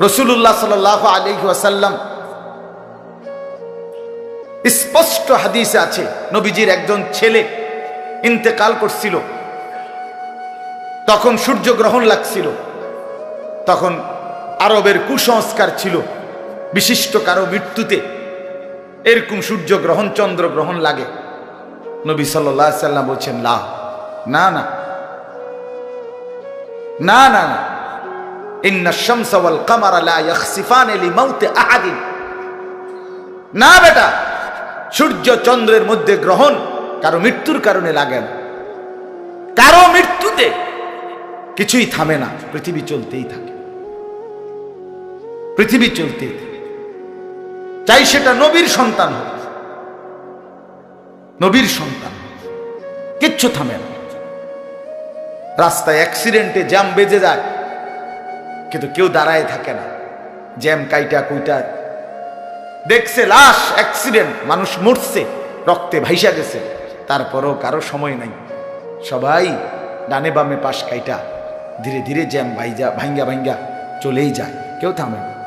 রসুল্লাহ সাল আলী ওয়াসাল্লাম স্পষ্ট হাদিসে আছে, নবীজির একজন ছেলে ইন্তেকাল করছিল। তখন সূর্যগ্রহণ লাগছিল। তখন আরবের কুসংস্কার ছিল। বিশিষ্ট কারও মৃত্যুতে এরকম সূর্যগ্রহণ চন্দ্রগ্রহণ লাগে। নবী সাল্লাম বলছেন লা না না। না না না। ইন্না শামসা কামারা লা ইয়াখসিফান লিমাউতি আহাদিন। না বেটা, সূর্য চন্দ্রের মধ্যে গ্রহণ কারও মৃত্যুর কারণে লাগে না। কারও মৃত্যুতে কিছুই থামে না, পৃথিবী চলতেই থাকে। পৃথিবী চলতেই থাকে। চাই সেটা নবীর সন্তান হোক। নবীর সন্তান কিচ্ছু থামে না। রাস্তায় অ্যাক্সিডেন্টে জ্যাম বেজে যায়। কিন্তু কেউ দাঁড়ায় থাকে না। জ্যাম, কাইটা, কুইটা। দেখছে লাশ অ্যাক্সিডেন্ট মানুষ মরছে, রক্তে ভাইসা গেছে। তারপরও কারও সময় নাই। সবাই ডানে বামে পাশ কাইটা, ধীরে ধীরে জ্যাম ভাইজা ভাঙ্গা ভাঙ্গা চলেই যায়। কেউ থামে না।